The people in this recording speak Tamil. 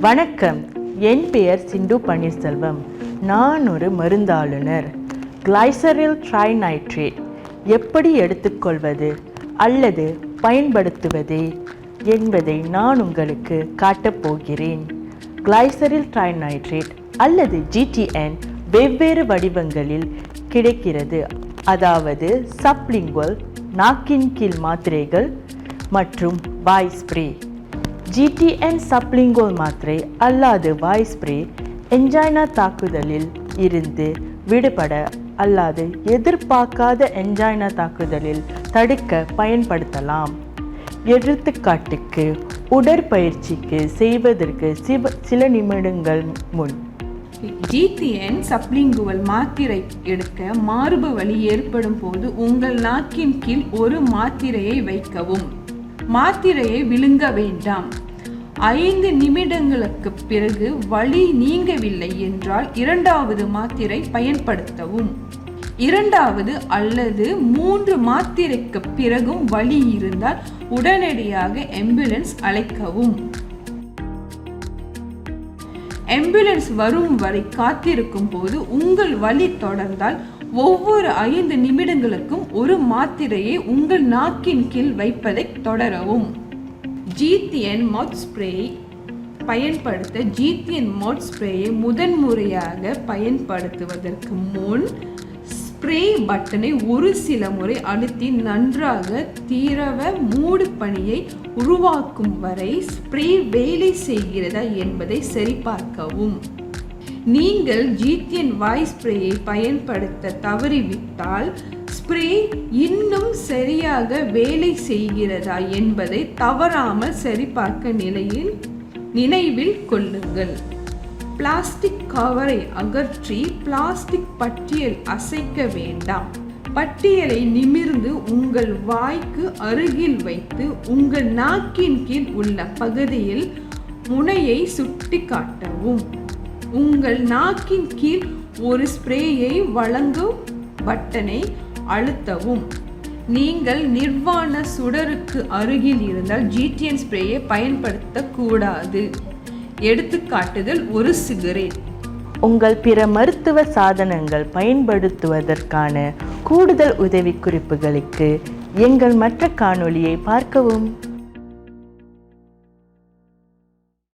வணக்கம். என் பெயர் சிந்து பன்னீர்செல்வம். நான் ஒரு மருந்தாளுநர். கிளைசரில் ட்ரைநைட்ரேட் எப்படி எடுத்துக்கொள்வது அல்லது பயன்படுத்துவது என்பதை நான் உங்களுக்கு காட்டப் போகிறேன். கிளைசரில் ட்ரைநைட்ரேட் அல்லது ஜிடிஎன் வெவ்வேறு வடிவங்களில் கிடைக்கிறது. அதாவது சப்லிங்குவல் நாக்கின் கீழ் மாத்திரைகள் மற்றும் வாய் ஸ்ப்ரே. ஜிடிஎன் சப்ளிங்கோல் மாத்திரை அல்லாது வாய் ஸ்ப்ரே என்ஜைனா தாக்குதலில் இருந்து விடுபட அல்லாது எதிர்பார்க்காத என்ஜைனா தாக்குதலில் தடுக்க பயன்படுத்தலாம். எடுத்துக்காட்டுக்கு உடற்பயிற்சிக்கு செய்வதற்கு சிவ சில நிமிடங்கள் முன். ஜிடிஎன் சப்ளிங்குவல் மாத்திரை எடுக்க மார்பு வலி ஏற்படும் போது உங்கள் நாக்கின் கீழ் ஒரு மாத்திரையை வைக்கவும். மாத்திரையை விழுங்க வேண்டாம். ஐந்து நிமிடங்களுக்கு பிறகு வலி நீங்கவில்லை என்றால் இரண்டாவது மாத்திரை பயன்படுத்தவும். இரண்டாவது அல்லது மூன்று மாத்திரைக்கு பிறகும் வலி இருந்தால் உடனடியாக ஆம்புலன்ஸ் அழைக்கவும். ஆம்புலன்ஸ் வரும் வரை காத்திருக்கும் போது உங்கள் வலி தொடர்ந்தால் ஒவ்வொரு ஐந்து நிமிடங்களுக்கும் ஒரு மாத்திரையை உங்கள் நாக்கின் கீழ் வைப்பதை தொடரவும். ஜித்தியன் மவுத் ஸ்ப்ரே பயன்படுத்த ஜித்தியன் மவுத் ஸ்ப்ரேயை முதன்முறையாக பயன்படுத்துவதற்கு முன் ஸ்ப்ரே பட்டனை ஒரு சில முறை அழுத்தி நன்றாக தீரவ மூடு பணியை உருவாக்கும் வரை ஸ்ப்ரே வேலை செய்கிறதா என்பதை சரிபார்க்கவும். நீங்கள் ஜீத்தியன் வாய் ஸ்ப்ரேயை பயன்படுத்த தவறிவிட்டால் ஸ்ப்ரே இன்னும் சரியாக வேலை செய்கிறதா என்பதை தவறாமல் சரிபார்க்க நிலையில் நினைவில் கொள்ளுங்கள். பிளாஸ்டிக் கவரை அகற்றி பிளாஸ்டிக் பட்டியல் அசைக்க வேண்டாம். பட்டியலை நிமிர்ந்து உங்கள் வாய்க்கு அருகில் வைத்து உங்கள் நாக்கின் கீழ் உள்ள பகுதியில் முனையை சுட்டி காட்டவும் உங்கள் நாக்கின் கீழ் ஒரு ஸ்ப்ரேயை வழங்கும் பட்டனை அழுத்தவும். நீங்கள் நிர்வாண சுடருக்கு அருகில் இருந்தால் ஜிடிஎன் ஸ்ப்ரேயை பயன்படுத்தக்கூடாது. எடுத்துக்காட்டுதல் ஒரு சிகரெட் உங்கள் பிற மருத்துவ சாதனங்கள் பயன்படுத்துவதற்கான கூடுதல் உதவிக்குறிப்புகளுக்கு எங்கள் மற்ற காணொளியை பார்க்கவும்.